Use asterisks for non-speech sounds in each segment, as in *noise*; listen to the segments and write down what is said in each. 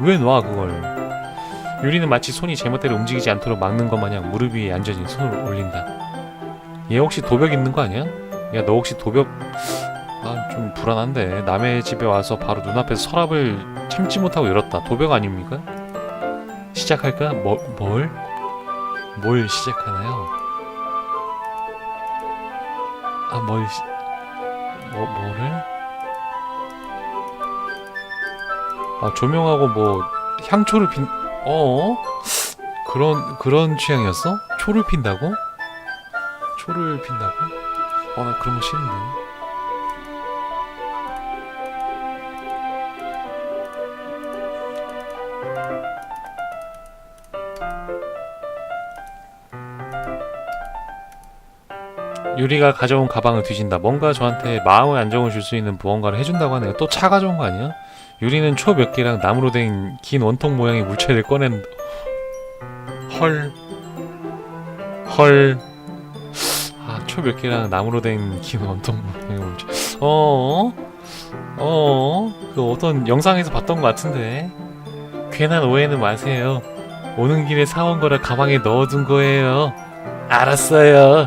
왜 놔 그걸 유리는 마치 손이 제멋대로 움직이지 않도록 막는 것 마냥 무릎 위에 앉아진 손을 올린다 얘 혹시 도벽 있는 거 아니야? 야 너 혹시 도벽 아 좀 불안한데 남의 집에 와서 바로 눈앞에서 서랍을 참지 못하고 열었다 도벽 아닙니까? 시작할까? 뭐, 뭘? 뭘 시작하나요? 아, 뭘, 시... 뭐, 뭐를? 아, 조명하고 뭐, 향초를 핀, 어? 그런, 그런 취향이었어? 초를 핀다고? 초를 핀다고? 어, 나 그런 거 싫은데. 유리가 가져온 가방을 뒤진다. 뭔가 저한테 마음의 안정을 줄 수 있는 무언가를 해준다고 하네요. 또 차 가져온 거 아니야? 유리는 초 몇 개랑 나무로 된 긴 원통 모양의 물체를 꺼낸 헐. 헐. 아, 초 몇 개랑 나무로 된 긴 원통 모양의 물체. 어? 어? 그 어떤 영상에서 봤던 것 같은데. 괜한 오해는 마세요. 오는 길에 사온 거라 가방에 넣어둔 거예요. 알았어요.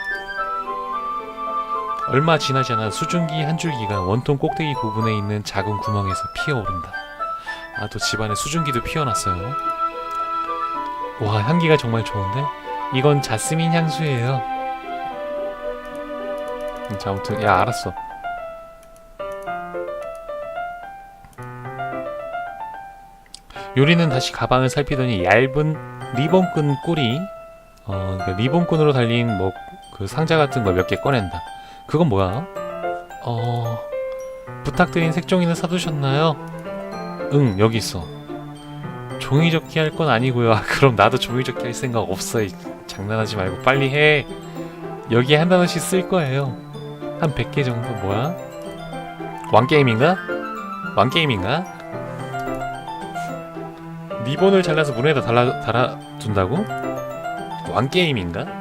얼마 지나지 않아 수증기 한 줄기가 원통 꼭대기 부분에 있는 작은 구멍에서 피어오른다. 아, 또 집안에 수증기도 피어났어요. 와, 향기가 정말 좋은데? 이건 자스민 향수예요. 음, 자, 아무튼, 야, 알았어. 요리는 다시 가방을 살피더니 얇은 리본끈 꿀이, 어, 그러니까 리본끈으로 달린 뭐, 그 상자 같은 걸 몇 개 꺼낸다. 그건 뭐야? 어... 부탁드린 색종이는 사두셨나요? 응, 여기 있어. 종이접기 할 건 아니고요. 아, *laughs* 그럼 나도 종이접기 할 생각 없어. 이, 장난하지 말고 빨리 해. 여기에 한 단어씩 쓸 거예요. 한 100개 정도 뭐야? 왕게임인가? 왕게임인가? 리본을 잘라서 문에다 달아, 달아둔다고? 왕게임인가?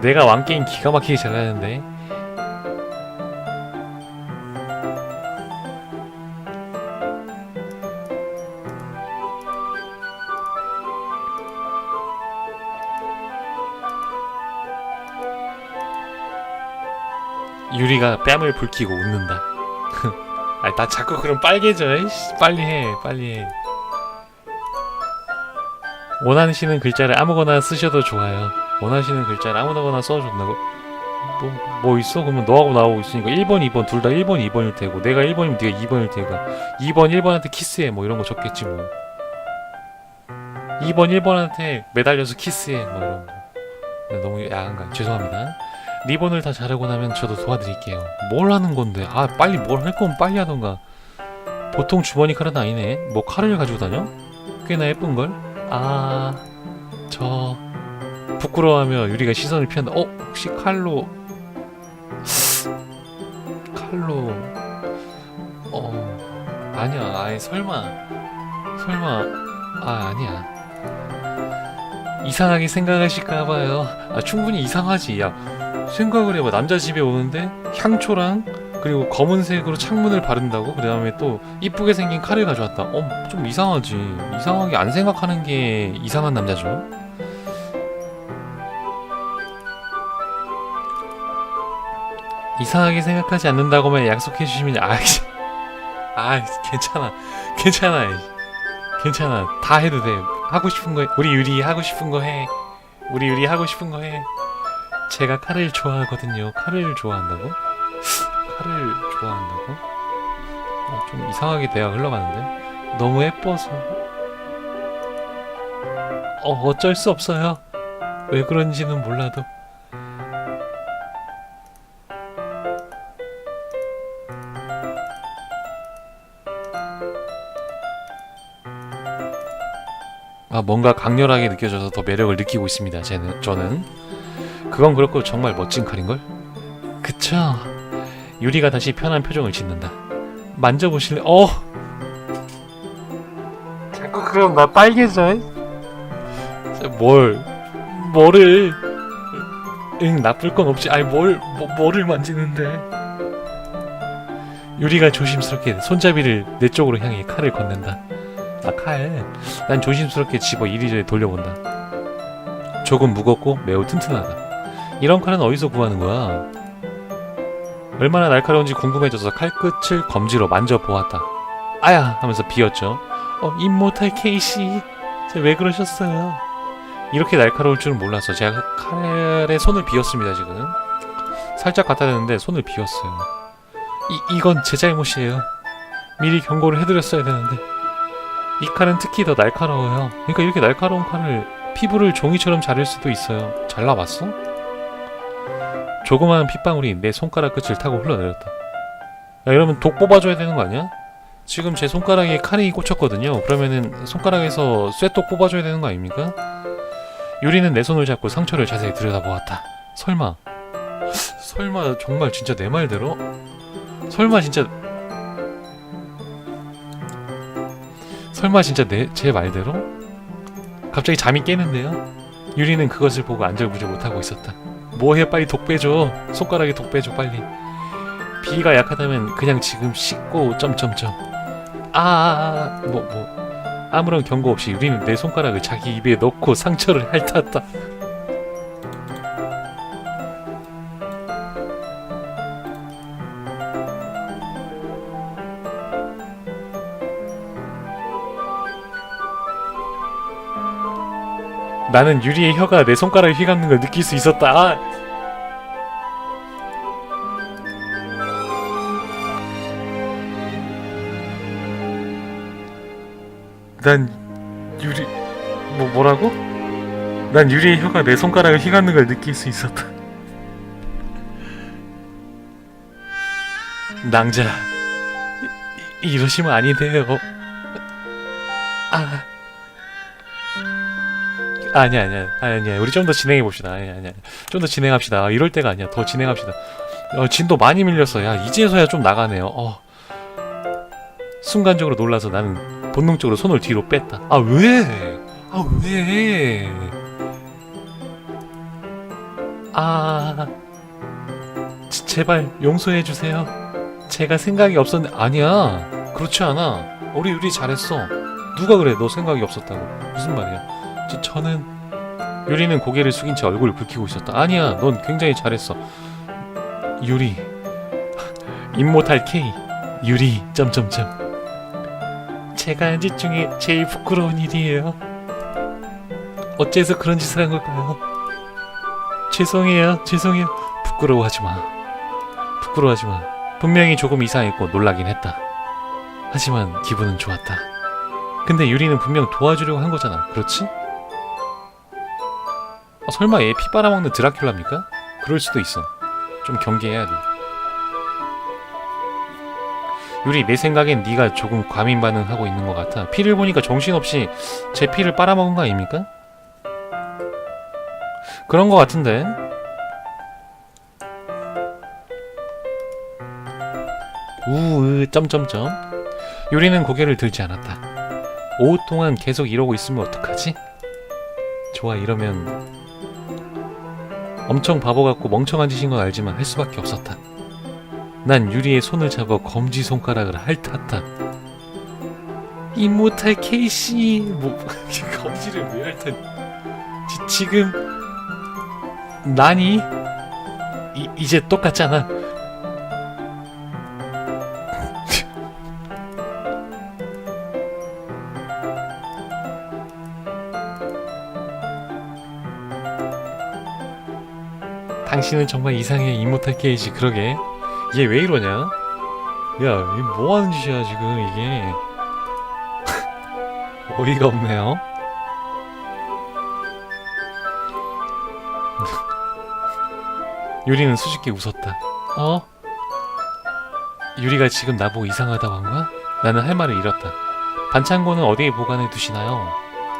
내가 왕게임 기가 막히게 잘하는데. 유리가 뺨을 붉히고 웃는다. *laughs* 아, 나 자꾸 그럼 빨개져 이씨, 빨리 해 빨리 해. 원하시는 글자를 아무거나 쓰셔도 좋아요 원하시는 글자를 아무거나 써준다고? 뭐, 뭐 있어? 그러면 너하고 나하고 있으니까 1번, 2번 둘 다 1번, 2번일 테고 내가 1번이면 네가 2번일 테니까. 2번, 1번한테 키스해. 뭐 이런 거 적겠지 뭐. 2번, 1번한테 매달려서 키스해. 뭐 이런 거. 네, 너무 야한가 죄송합니다. 리본을 다 자르고 나면 저도 도와드릴게요. 뭘 하는 건데? 아 빨리 뭘 할 거면 빨리 하던가. 보통 주머니 칼은 아니네. 뭐 칼을 가지고 다녀? 꽤나 예쁜걸? 아저 부끄러워하며 유리가 시선을 피한다. 어? 혹시 칼로 칼로 어 아니야. 아예 설마 설마 아 아니야. 이상하게 생각하실까 봐요. 아 충분히 이상하지. 야 생각을 해봐. 남자 집에 오는데 향초랑 그리고 검은색으로 창문을 바른다고? 그 다음에 또 이쁘게 생긴 칼을 가져왔다. 어, 좀 이상하지. 이상하게 안 생각하는 게 이상한 남자죠. 이상하게 생각하지 않는다고만 약속해 주시면 아, 씨. *laughs* 아 괜찮아. 괜찮아. 괜찮아. 다 해도 돼. 하고 싶은 거 해. 우리 유리 하고 싶은 거 해. 우리 유리 하고 싶은 거 해. 제가 칼을 좋아하거든요. 칼을 좋아한다고? 칼을 좋아한다고? 어, 좀 이상하게 대화 흘러가는데? 너무 예뻐서. 어 어쩔 수 없어요. 왜 그런지는 몰라도 아 뭔가 강렬하게 느껴져서 더 매력을 느끼고 있습니다. 쟤는 저는 그건 그렇고 정말 멋진 칼인걸. 그쵸? 유리가 다시 편한 표정을 짓는다. 만져보실래? 어. 자꾸 그럼 나 빨개져. 뭘? 뭐를? 응 나쁠 건 없지. 아니 뭘 뭐, 뭐를 만지는데? 유리가 조심스럽게 손잡이를 내 쪽으로 향해 칼을 건넨다. 아 칼. 난 조심스럽게 집어 이리저리 돌려본다. 조금 무겁고 매우 튼튼하다. 이런 칼은 어디서 구하는 거야? 얼마나 날카로운지 궁금해져서 칼끝을 검지로 만져보았다. 아야! 하면서 비었죠. 어, 임모탈 케이씨. 쟤왜 그러셨어요? 이렇게 날카로울 줄은 몰랐어. 제가 칼에 손을 비웠습니다, 지금. 살짝 갖다 대는데 손을 비웠어요. 이, 이건 제 잘못이에요. 미리 경고를 해드렸어야 되는데. 이 칼은 특히 더 날카로워요. 그러니까 이렇게 날카로운 칼을 피부를 종이처럼 자를 수도 있어요. 잘라봤어? 조그마한 핏방울이 내 손가락 끝을 타고 흘러내렸다. 야, 이러면 독 뽑아줘야 되는 거 아니야? 지금 제 손가락에 칼이 꽂혔거든요. 그러면은 손가락에서 쇠독 뽑아줘야 되는 거 아닙니까? 유리는 내 손을 잡고 상처를 자세히 들여다보았다. 설마, 설마 정말 진짜 내 말대로? 설마 진짜 설마 진짜 내 제 말대로? 갑자기 잠이 깨는데요. 유리는 그것을 보고 안절부절 못하고 있었다. 뭐해 빨리 독 빼줘. 손가락에 독 빼줘 빨리. 비가 약하다면 그냥 지금 씻고 점점점. 아, 뭐 뭐. 아무런 경고 없이 유리는 내 손가락을 자기 입에 넣고 상처를 핥았다. 나는 유리의 혀가 내 손가락에 휘감는 걸 느낄 수 있었다. 아! 난 유리 뭐 뭐라고? 난 유리의 혀가 내 손가락을 휘감는 걸 느낄 수 있었다. 낭자 이, 이러시면 아니 돼요. 아니야 아니야 아니야 우리 좀 더 진행해 봅시다. 아니야 아니야 좀 더 진행합시다. 아, 이럴 때가 아니야. 더 진행합시다. 어, 진도 많이 밀렸어 야 이제서야 좀 나가네요. 어. 순간적으로 놀라서 나는 본능적으로 손을 뒤로 뺐다. 아 왜? 아 왜? 아 지- 제발 용서해 주세요. 제가 생각이 없었는데. 아니야. 그렇지 않아. 우리 우리 잘했어. 누가 그래? 너 생각이 없었다고. 무슨 말이야 저, 저는 유리는 고개를 숙인 채 얼굴을 붉히고 있었다. 아니야, 넌 굉장히 잘했어. 유리, 임모탈 K, 유리, 점점점. 제가 한 짓 중에 제일 부끄러운 일이에요. 어째서 그런 짓을 한 걸까요? 죄송해요, 죄송해요. 부끄러워하지 마. 부끄러워하지 마. 분명히 조금 이상했고 놀라긴 했다. 하지만 기분은 좋았다. 근데 유리는 분명 도와주려고 한 거잖아. 그렇지? 어, 설마 얘 피 빨아먹는 드라큘라입니까? 그럴 수도 있어. 좀 경계해야 돼. 유리, 내 생각엔 네가 조금 과민 반응하고 있는 것 같아. 피를 보니까 정신없이 제 피를 빨아먹은 거 아닙니까? 그런 것 같은데. 우으 점점점. 유리는 고개를 들지 않았다. 오후 동안 계속 이러고 있으면 어떡하지? 좋아 이러면 엄청 바보 같고 멍청한 짓인 건 알지만 할 수밖에 없었다. 난 유리의 손을 잡아 검지 손가락을 핥았다. 이모탈 케이씨, 뭐 *laughs* 검지를 왜? 지, 지금 나니 이, 이제 똑같잖아. 당신은 정말 이상해 이모탈 케이지 그러게 얘 왜 이러냐? 야, 이뭐 하는 짓이야 지금 이게 *laughs* 어이가 없네요. *laughs* 유리는 수줍게 웃었다. 어? 유리가 지금 나보고 이상하다고 한 거야? 나는 할 말을 잃었다. 반창고는 어디에 보관해 두시나요?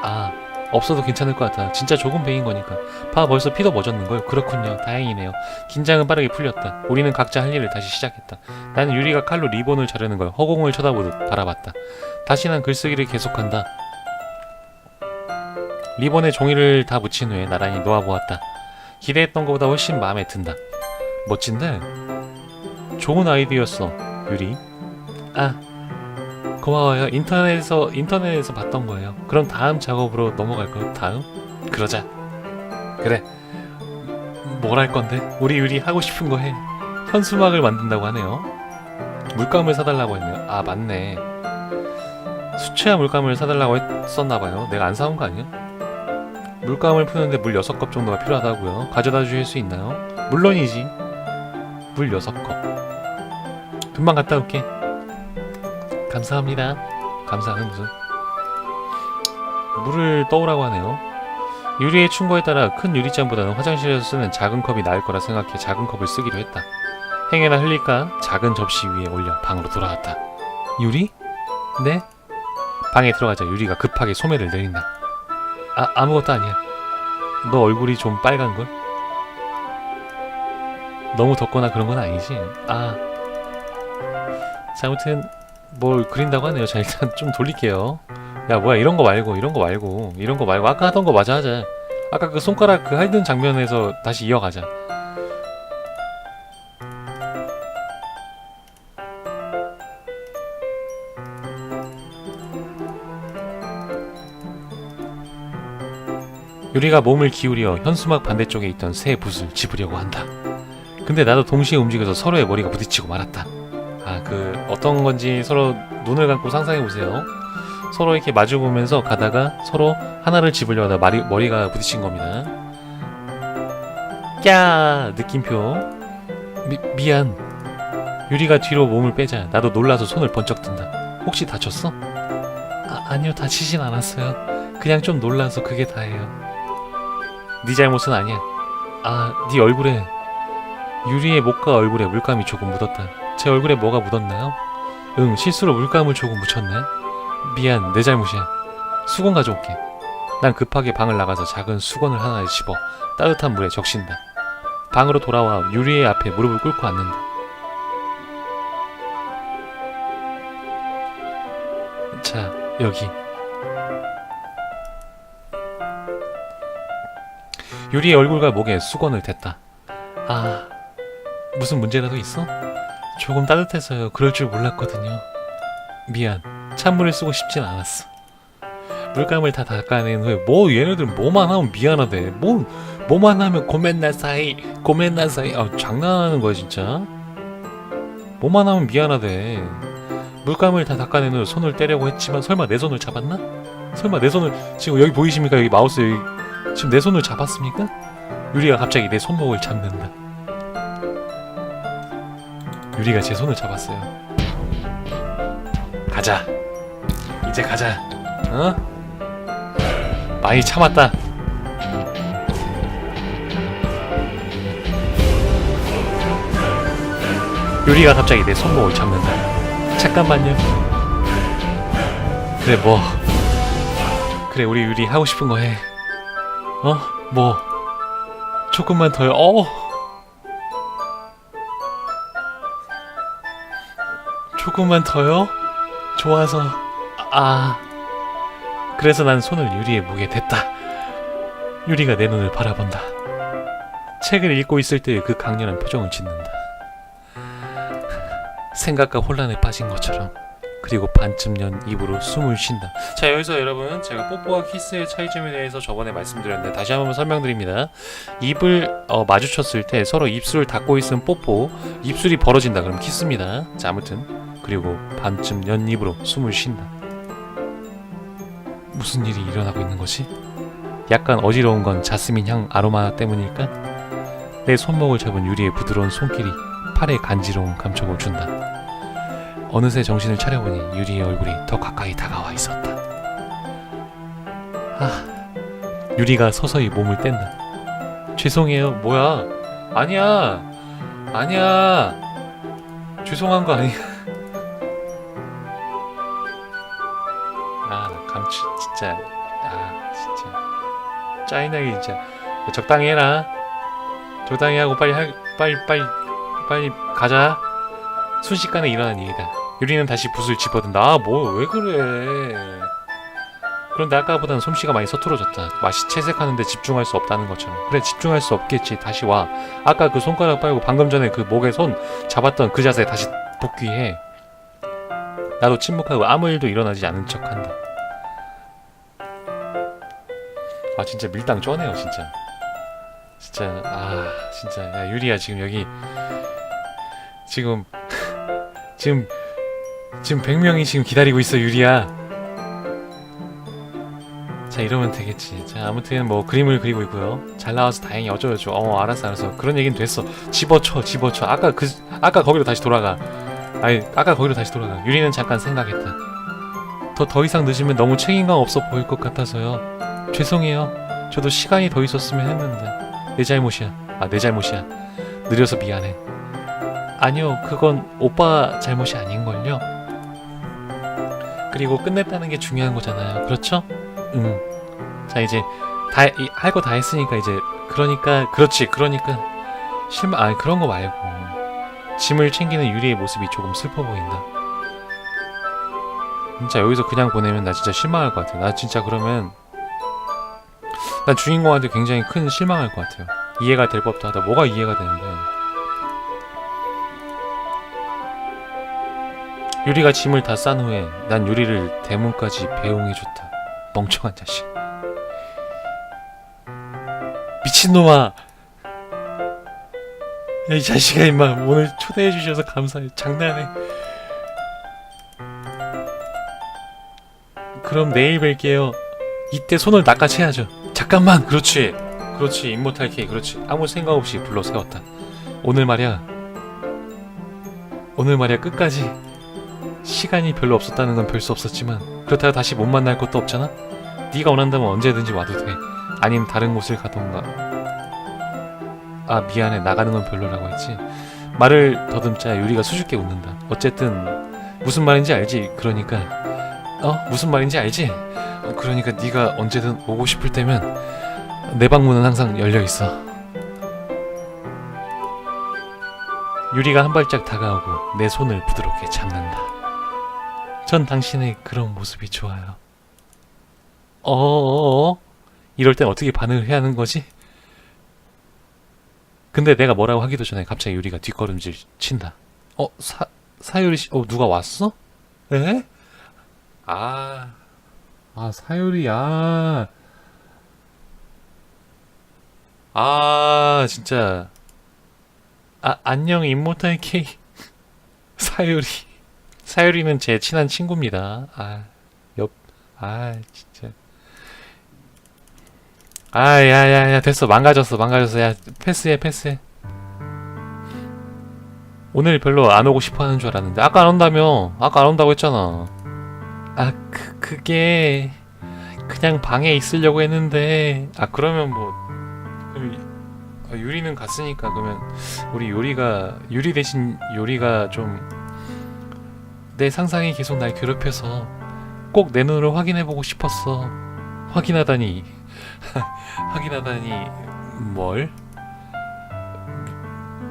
아, 없어도 괜찮을 것 같아. 진짜 조금 베인 거니까. 봐 벌써 피도 멎었는 걸. 그렇군요. 다행이네요. 긴장은 빠르게 풀렸다. 우리는 각자 할 일을 다시 시작했다. 나는 유리가 칼로 리본을 자르는 걸 허공을 쳐다보듯 바라봤다. 다시 난 글쓰기를 계속한다. 리본에 종이를 다 붙인 후에 나란히 놓아보았다. 기대했던 것보다 훨씬 마음에 든다. 멋진데? 좋은 아이디어였어, 유리. 아, 고마워요. 인터넷에서 인터넷에서 봤던 거예요. 그럼 다음 작업으로 넘어갈까요? 다음? 그러자. 그래. 뭘 할 건데? 우리 유리 하고 싶은 거 해. 현수막을 만든다고 하네요. 물감을 사달라고 했네요. 아 맞네. 수채화 물감을 사달라고 했었나 봐요. 내가 안 사온 거 아니야? 물감을 푸는데 물 6컵 정도가 필요하다고요. 가져다 주실 수 있나요? 물론이지. 물 6컵. 금방 갔다 올게. 감사합니다. 감사는 무슨 물을 떠오라고 하네요. 유리의 충고에 따라 큰 유리잔보다는 화장실에서 쓰는 작은 컵이 나을 거라 생각해 작은 컵을 쓰기로 했다. 행여나 흘릴까 작은 접시 위에 올려 방으로 돌아왔다. 유리? 네? 방에 들어가자 유리가 급하게 소매를 내린다. 아 아무것도 아니야. 너 얼굴이 좀 빨간 걸? 너무 덥거나 그런 건 아니지? 아. 자 아무튼 뭘 그린다고 하네요. 자 일단 좀 돌릴게요. 야 뭐야 이런 거 말고 이런 거 말고 이런 거 말고 아까 하던 거 마저 하자. 아까 그 손가락 그 하던 장면에서 다시 이어가자. 유리가 몸을 기울여 현수막 반대쪽에 있던 새 붓을 집으려고 한다. 근데 나도 동시에 움직여서 서로의 머리가 부딪히고 말았다. 아, 그 어떤 건지 서로 눈을 감고 상상해 보세요. 서로 이렇게 마주 보면서 가다가 서로 하나를 집으려다 말이, 머리가 부딪힌 겁니다. 꺄! 느낌표. 미, 미안. 유리가 뒤로 몸을 빼자 나도 놀라서 손을 번쩍 든다. 혹시 다쳤어? 아, 아니요, 다치진 않았어요. 그냥 좀 놀라서 그게 다예요. 네 잘못은 아니야. 아, 네 얼굴에 유리의 목과 얼굴에 물감이 조금 묻었다. 제 얼굴에 뭐가 묻었나요? 응, 실수로 물감을 조금 묻혔네. 미안, 내 잘못이야. 수건 가져올게. 난 급하게 방을 나가서 작은 수건을 하나를 집어 따뜻한 물에 적신다. 방으로 돌아와 유리의 앞에 무릎을 꿇고 앉는다. 자, 여기. 유리의 얼굴과 목에 수건을 댔다. 아, 무슨 문제라도 있어? 조금 따뜻해서요. 그럴 줄 몰랐거든요. 미안. 찬물을 쓰고 싶진 않았어. 물감을 다 닦아낸 후에 뭐 얘네들 뭐만 하면 미안하대. 뭐 뭐만 하면 고멘나사이 고멘나사이 아 장난하는 거야 진짜. 뭐만 하면 미안하대. 물감을 다 닦아낸 후 손을 떼려고 했지만 설마 내 손을 잡았나? 설마 내 손을 지금 여기 보이십니까? 여기 마우스 여기 지금 내 손을 잡았습니까? 유리가 갑자기 내 손목을 잡는다. 유리가 제 손을 잡았어요. 가자. 이제 가자. 어? 많이 참았다. 유리가 갑자기 내 손목을 잡는다. 잠깐만요. 그래 뭐. 그래 우리 유리 하고 싶은 거 해. 어? 뭐. 조금만 더요. 어. 조금만 더요? 좋아서. 아 그래서 난 손을 유리의 목에 댔다. 유리가 내 눈을 바라본다. 책을 읽고 있을 때의 그 강렬한 표정을 짓는다. *laughs* 생각과 혼란에 빠진 것처럼 그리고 반쯤 연 입으로 숨을 쉰다. 자 여기서 여러분 제가 뽀뽀와 키스의 차이점에 대해서 저번에 말씀드렸는데 다시 한번 설명드립니다. 입을 어, 마주쳤을 때 서로 입술을 닫고 있으면 뽀뽀 입술이 벌어진다 그럼 키스입니다. 자 아무튼 그리고 반쯤 연 입으로 숨을 쉰다. 무슨 일이 일어나고 있는 거지? 약간 어지러운 건 자스민 향 아로마 때문일까? 내 손목을 잡은 유리의 부드러운 손길이 팔에 간지러운 감촉을 준다. 어느새 정신을 차려보니 유리의 얼굴이 더 가까이 다가와 있었다. 아, 유리가 서서히 몸을 뗀다. 죄송해요. 뭐야? 아니야. 아니야. 죄송한 거 아니야. 진짜. 아, 진짜. 짜증나게 진짜. 적당히 해라. 적당히 하고 빨리 할 빨리 빨리 빨리 가자. 순식간에 일어난 일이다. 유리는 다시 붓을 집어든다. 아 뭐 왜 그래? 그런데 아까보다는 솜씨가 많이 서툴어졌다. 맛이 채색하는데 집중할 수 없다는 것처럼. 그래 집중할 수 없겠지. 다시 와. 아까 그 손가락 빨고 방금 전에 그 목에 손 잡았던 그 자세에 다시 복귀해. 나도 침묵하고 아무 일도 일어나지 않은 척한다 아 진짜 밀당 쩌네요 진짜. 진짜 아 진짜. 야 유리야 지금 여기 지금 *laughs* 지금 지금 100명이 지금 기다리고 있어 유리야. 자 이러면 되겠지. 자 아무튼 뭐 그림을 그리고 있고요. 잘 나와서 다행히 어쩌고저쩌고. 어 알았어 알았어. 그런 얘기는 됐어. 집어쳐 집어쳐. 아까 그 아까 거기로 다시 돌아가. 아니 아까 거기로 다시 돌아가. 유리는 잠깐 생각했다. 더 더 이상 늦으면 너무 책임감 없어 보일 것 같아서요 죄송해요. 저도 시간이 더 있었으면 했는데. 내 잘못이야. 아 내 잘못이야. 느려서 미안해. 아니요 그건 오빠 잘못이 아닌걸요. 그리고 끝냈다는 게 중요한 거잖아요. 그렇죠? 응 자 이제 다 할 거 다 했으니까 이제 그러니까 그렇지 그러니까. 실망 아니 그런 거 말고. 짐을 챙기는 유리의 모습이 조금 슬퍼 보인다. 진짜 여기서 그냥 보내면 나 진짜 실망할 것 같아. 나 진짜 그러면 난 주인공한테 굉장히 큰 실망할 것 같아요. 이해가 될 법도 하다. 뭐가 이해가 되는데. 유리가 짐을 다 싼 후에 난 유리를 대문까지 배웅해줬다. 멍청한 자식. 미친놈아. 야, 이 자식아 임마. 오늘 초대해 주셔서 감사해. 장난해. 그럼 내일 뵐게요. 이때 손을 낚아채야죠 잠깐만. 그렇지. 그렇지. 임모탈 K 그렇지. 아무 생각 없이 불러 세웠다. 오늘 말이야. 오늘 말이야 끝까지. 시간이 별로 없었다는 건 별 수 없었지만 그렇다고 다시 못 만날 것도 없잖아? 네가 원한다면 언제든지 와도 돼. 아님 다른 곳을 가던가. 아 미안해. 나가는 건 별로라고 했지. 말을 더듬자 유리가 수줍게 웃는다. 어쨌든 무슨 말인지 알지? 그러니까. 어? 무슨 말인지 알지? 어, 그러니까 네가 언제든 오고 싶을 때면 내 방문은 항상 열려 있어 유리가 한 발짝 다가오고 내 손을 부드럽게 잡는다 전 당신의 그런 모습이 좋아요 어어어 이럴 땐 어떻게 반응을 해야 하는 거지? 근데 내가 뭐라고 하기도 전에 갑자기 유리가 뒷걸음질 친다. 어, 사, 사유리 씨, 어, 누가 왔어? 에? 아, 아, 사유리, 아. 아, 진짜. 아, 안녕, 임모탈 K. 사유리. 사유리는 제 친한 친구입니다. 아, 옆, 아, 진짜. 아, 야, 야, 야, 됐어. 망가졌어, 망가졌어. 야, 패스해, 패스해. 오늘 별로 안 오고 싶어 하는 줄 알았는데. 아까 안 온다며. 아까 안 온다고 했잖아. 아, 그, 그게. 그냥 방에 있으려고 했는데. 아, 그러면 뭐. 이- 아, 유리는 갔으니까, 그러면. 우리 요리가, 유리 대신 요리가 좀. 내 상상이 계속 날 괴롭혀서. 꼭 내 눈으로 확인해보고 싶었어. 확인하다니. *laughs* 확인하다니 뭘?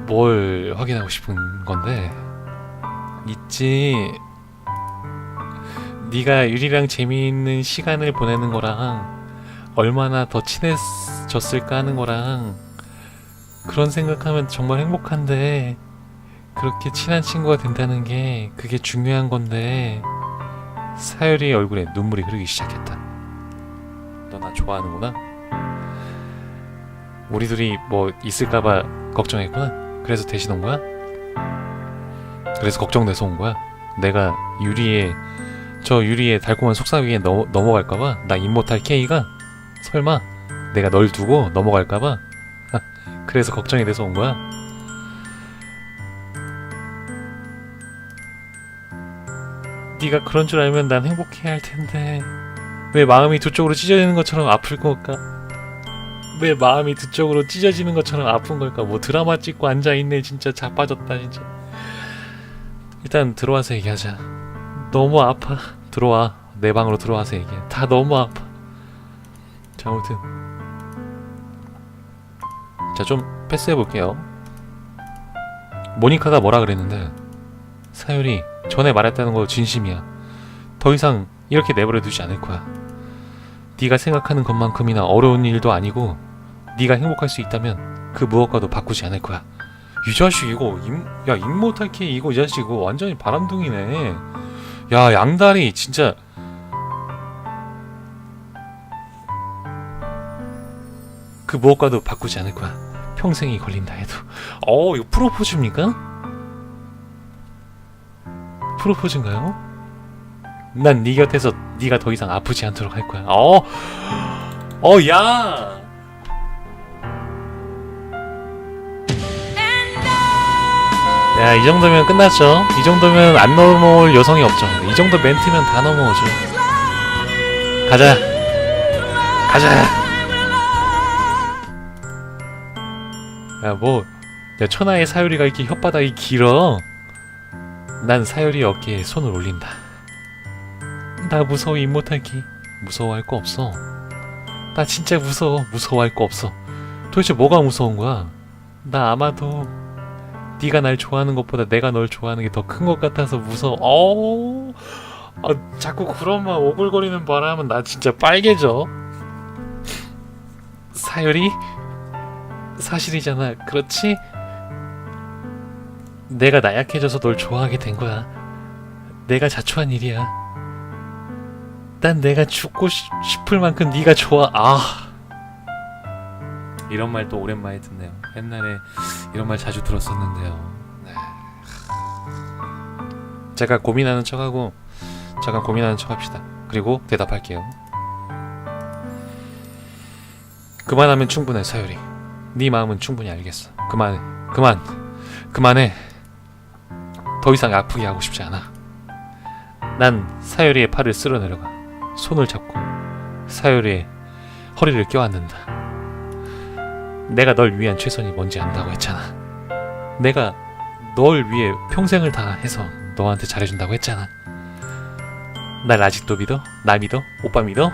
뭘 확인하고 싶은 건데? 있지. 네가 유리랑 재미있는 시간을 보내는 거랑 얼마나 더 친해졌을까 하는 거랑 그런 생각하면 정말 행복한데 그렇게 친한 친구가 된다는 게 그게 중요한 건데 사유리의 얼굴에 눈물이 흐르기 시작했다. 너 나 좋아하는구나. 우리 둘이 뭐 있을까봐 걱정했구나. 그래서 대신 온 거야? 그래서 걱정돼서 온 거야? 내가 유리의 저 유리의 달콤한 속삭 위에 넘, 넘어갈까봐 나 임모탈 K가 설마 내가 널 두고 넘어갈까봐 *laughs* 그래서 걱정이 돼서 온 거야? 네가 그런 줄 알면 난 행복해야 할 텐데 왜 마음이 두 쪽으로 찢어지는 것처럼 아플 걸까? 왜 마음이 두 쪽으로 찢어지는 것처럼 아픈 걸까? 뭐 드라마 찍고 앉아 있네 진짜 자빠졌다 진짜. 일단 들어와서 얘기하자. 너무 아파. 들어와 내 방으로 들어와서 얘기해. 다 너무 아파. 자 아무튼 자, 좀 패스해 볼게요. 모니카가 뭐라 그랬는데 사유리 전에 말했다는 거 진심이야. 더 이상 이렇게 내버려 두지 않을 거야. 네가 생각하는 것만큼이나 어려운 일도 아니고 네가 행복할 수 있다면 그 무엇과도 바꾸지 않을 거야. 이 자식 이거 임, 야 임모탈키 이거 이 자식 이거 완전히 바람둥이네. 야 양다리 진짜 그 무엇과도 바꾸지 않을 거야. 평생이 걸린다 해도. 어 이거 프로포즈입니까? 프로포즈인가요? 난 네 곁에서 네가 더 이상 아프지 않도록 할 거야. 어, 어, 야. 야, 이 정도면 끝났죠. 이 정도면 안 넘어올 여성이 없죠. 이 정도 멘트면 다 넘어오죠. 가자. 가자. 야, 뭐, 야, 천하의 사유리가 이렇게 혓바닥이 길어. 난 사유리 어깨에 손을 올린다. 나 무서워 임모탈기 무서워할 거 없어 나 진짜 무서워 무서워할 거 없어 도대체 뭐가 무서운 거야 나 아마도 네가 날 좋아하는 것보다 내가 널 좋아하는 게 더 큰 것 같아서 무서워. 어 아, 자꾸 그런 말 오글거리는 바람은 나 진짜 빨개져. 사유리? 사실이잖아. 그렇지? 내가 나약해져서 널 좋아하게 된 거야. 내가 자초한 일이야. 난 내가 죽고 싶- 싶을 만큼 네가 좋아. 아. 이런 말 또 오랜만에 듣네요. 옛날에 이런 말 자주 들었었는데요. 네. 제가 고민하는 척하고 잠깐 고민하는 척합시다. 그리고 대답할게요. 그만하면 충분해, 사유리. 네 마음은 충분히 알겠어. 그만해. 그만. 그만해. 더 이상 아프게 하고 싶지 않아. 난 사유리의 팔을 쓸어 내려가. 손을 잡고 사유리의 허리를 껴안는다. 내가 널 위한 최선이 뭔지 안다고 했잖아. 내가 널 위해 평생을 다 해서 너한테 잘해준다고 했잖아. 날 아직도 믿어? 나 믿어? 오빠 믿어?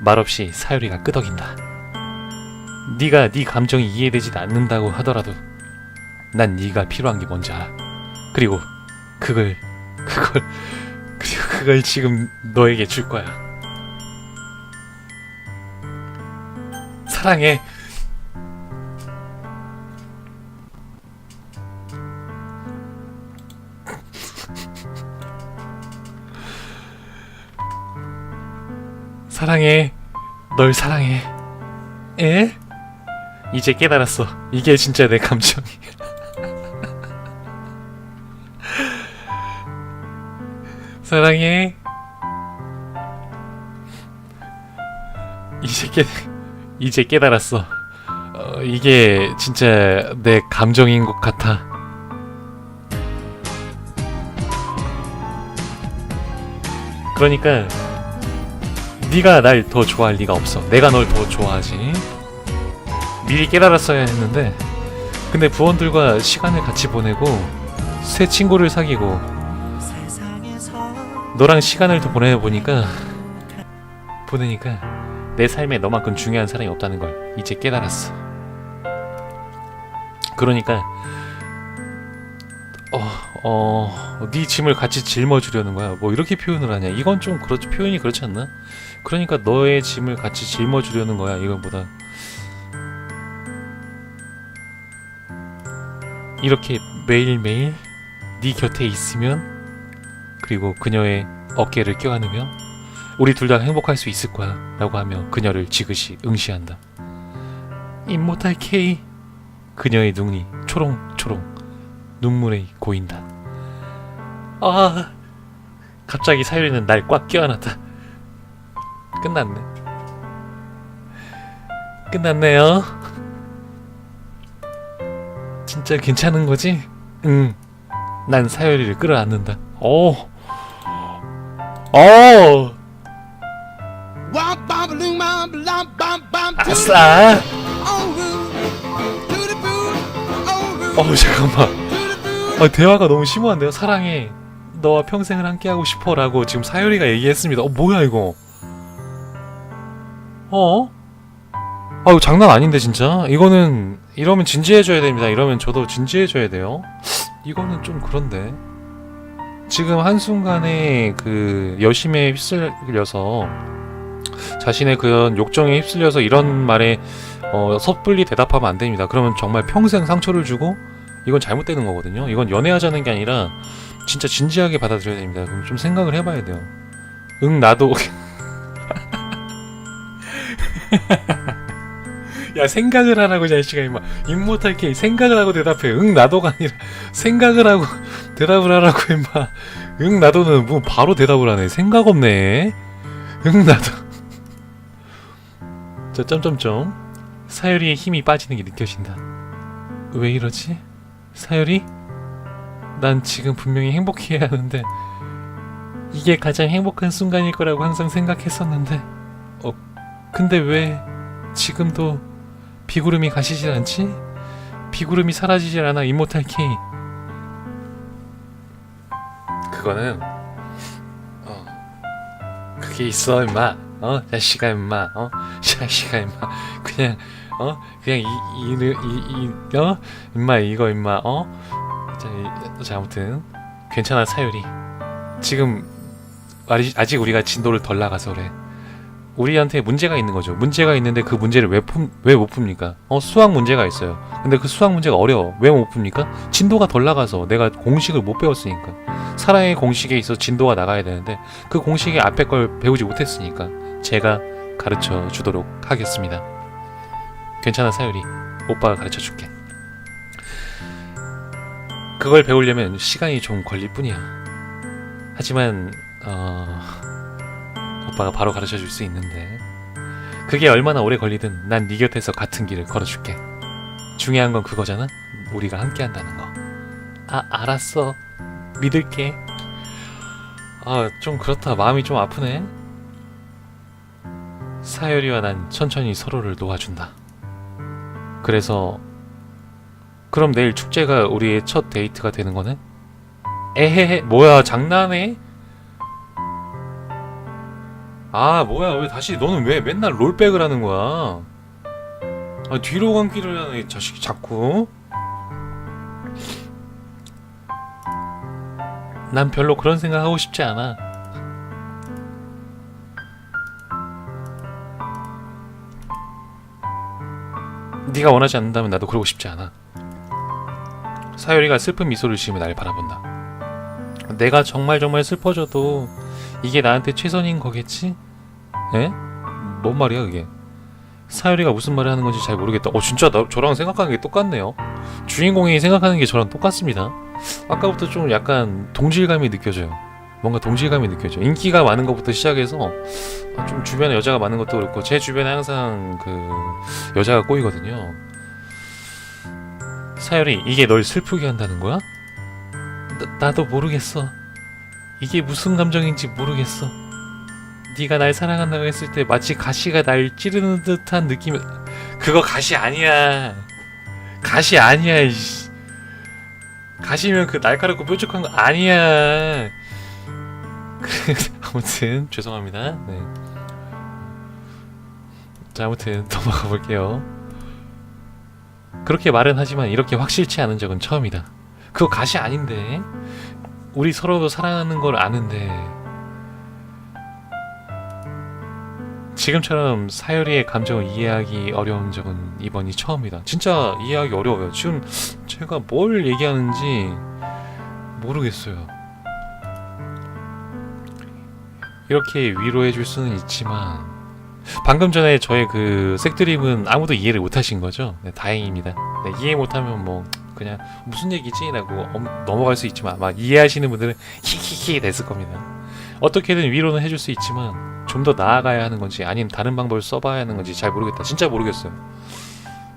말없이 사유리가 끄덕인다. 네가 네 감정이 이해되지 않는다고 하더라도 난 네가 필요한 게 뭔지 알아. 그리고 그걸 그걸 그리고 그걸 지금 너에게 줄 거야. 사랑해. 사랑해. 널 사랑해. 에? 이제 깨달았어. 이게 진짜 내 감정이야. *laughs* 사랑해. 이제 깨 이제 깨달았어. 어, 이게 진짜 내 감정인 것 같아. 그러니까 네가 날 더 좋아할 리가 없어. 내가 널 더 좋아하지. 미리 깨달았어야 했는데 근데 부원들과 시간을 같이 보내고 새 친구를 사귀고 너랑 시간을 더 보내보니까 보내니까 내 삶에 너만큼 중요한 사람이 없다는 걸 이제 깨달았어. 그러니까 어, 어, 네 짐을 같이 짊어주려는 거야. 뭐 이렇게 표현을 하냐? 이건 좀 그렇지 표현이 그렇지 않나? 그러니까 너의 짐을 같이 짊어주려는 거야. 이거보다 이렇게 매일매일 네 곁에 있으면 그리고 그녀의 어깨를 껴안으며 우리 둘 다 행복할 수 있을 거야 라고 하며 그녀를 지그시 응시한다 임모탈 K 그녀의 눈이 초롱초롱 눈물에 고인다 아 갑자기 사유리는 날꽉 껴안았다 끝났네 끝났네요 진짜 괜찮은 거지? 응. 난 사유리를 끌어안는다. 오. 오. 아싸. 어 잠깐만. 아 대화가 너무 심오한데요. 사랑해. 너와 평생을 함께하고 싶어 라고 지금 사유리가 얘기했습니다. 어 뭐야 이거? 어? 아유 장난 아닌데 진짜 이거는 이러면 진지해져야 됩니다 이러면 저도 진지해져야 돼요 이거는 좀 그런데 지금 한순간에 그 여심에 휩쓸려서 자신의 그런 욕정에 휩쓸려서 이런 말에 어, 섣불리 대답하면 안 됩니다 그러면 정말 평생 상처를 주고 이건 잘못되는 거거든요. 이건 연애하자는 게 아니라 진짜 진지하게 받아들여야 됩니다. 그럼 좀 생각을 해봐야 돼요. 응 나도. *laughs* 야 생각을 하라고 이 자식아. 임마. 임모탈 K 생각을 하고 대답해. 응 나도가 아니라 생각을 하고 *laughs* 대답을 하라고 임마. 응 나도는 뭐 바로 대답을 하네. 생각 없네. 응 나도. *laughs* 저 점점점. 사열이의 힘이 빠지는 게 느껴진다. 왜 이러지 사열이 난 지금 분명히 행복해야 하는데 이게 가장 행복한 순간일 거라고 항상 생각했었는데. 어 근데 왜 지금도 비구름이 가시질 않지? 비구름이 사라지질 않아 이모탈 K. 그거는 어 그게 있어 임마 어 자식아 임마 어 자식아 임마 그냥 어 그냥 이이이어 임마 이거 임마 어자 이- 자, 아무튼 괜찮아 사유리 지금 아직 우리가 진도를 덜 나가서 그래 우리한테 문제가 있는 거죠. 문제가 있는데 그 문제를 왜 왜 못 풉니까? 어, 수학 문제가 있어요. 근데 그 수학 문제가 어려워. 왜 못 풉니까? 진도가 덜 나가서 내가 공식을 못 배웠으니까. 사랑의 공식에 있어 진도가 나가야 되는데 그 공식의 앞에 걸 배우지 못했으니까 제가 가르쳐 주도록 하겠습니다. 괜찮아, 사유리. 오빠가 가르쳐 줄게. 그걸 배우려면 시간이 좀 걸릴 뿐이야. 하지만 어... 오빠가 바로 가르쳐 줄 수 있는데 그게 얼마나 오래 걸리든 난 네 곁에서 같은 길을 걸어줄게 중요한 건 그거잖아 우리가 함께 한다는 거 아 알았어 믿을게 아 좀 그렇다 마음이 좀 아프네 사열이와 난 천천히 서로를 놓아준다 그래서 그럼 내일 축제가 우리의 첫 데이트가 되는 거네? 에헤헤 뭐야 장난해? 아 뭐야 왜 다시 너는 왜 맨날 롤백을 하는 거야 아 뒤로 감기를 하네 이 자식이 자꾸 난 별로 그런 생각 하고 싶지 않아 네가 원하지 않는다면 나도 그러고 싶지 않아 사유리가 슬픈 미소를 지으며 날 바라본다 내가 정말 정말 슬퍼져도 이게 나한테 최선인 거겠지? 에? 뭔 말이야 그게? 사유리가 무슨 말을 하는 건지 잘 모르겠다. 어 진짜 나, 저랑 생각하는 게 똑같네요. 주인공이 생각하는 게 저랑 똑같습니다. 아까부터 좀 약간 동질감이 느껴져요. 뭔가 동질감이 느껴져. 인기가 많은 것부터 시작해서 아, 좀 주변에 여자가 많은 것도 그렇고 제 주변에 항상 그 여자가 꼬이거든요. 사유리 이게 널 슬프게 한다는 거야? 나, 나도 모르겠어. 이게 무슨 감정인지 모르겠어. 네가 날 사랑한다고 했을 때 마치 가시가 날 찌르는 듯한 느낌. 그거 가시 아니야. 가시 아니야. 이씨. 가시면 그 날카롭고 뾰족한 거 아니야. *laughs* 아무튼 죄송합니다. 네. 자 아무튼 *laughs* 넘어가 볼게요. 그렇게 말은 하지만 이렇게 확실치 않은 적은 처음이다. 그거 가시 아닌데. 우리 서로 사랑하는 걸 아는데 지금처럼 사유리의 감정을 이해하기 어려운 적은 이번이 처음이다. 진짜 이해하기 어려워요. 지금 제가 뭘 얘기하는지 모르겠어요. 이렇게 위로해 줄 수는 있지만 방금 전에 저의 그 색드립은 아무도 이해를 못 하신 거죠? 네, 다행입니다. 네, 이해 못 하면 뭐 그냥 무슨 얘기지 라고 엄- 넘어갈 수 있지만 아마 이해하시는 분들은 히히히 됐을 겁니다. 어떻게든 위로는 해줄 수 있지만 좀 더 나아가야 하는 건지 아니면 다른 방법을 써봐야 하는 건지 잘 모르겠다. 진짜 모르겠어요.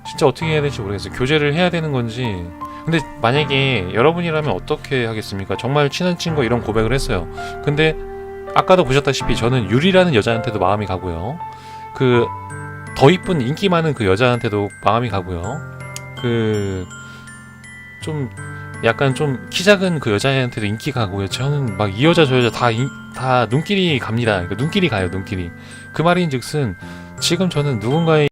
진짜 어떻게 해야 될지 모르겠어요. 교제를 해야 되는 건지. 근데 만약에 여러분이라면 어떻게 하겠습니까? 정말 친한 친구 이런 고백을 했어요. 근데 아까도 보셨다시피 저는 유리라는 여자한테도 마음이 가고요. 그 더 이쁜 인기 많은 그 여자한테도 마음이 가고요. 그 좀 약간 좀 키 작은 그 여자애한테도 인기 가고요. 저는 막 이 여자 저 여자 다, 인- 다 눈길이 갑니다. 그러니까 눈길이 가요, 눈길이. 그 말인즉슨 지금 저는 누군가의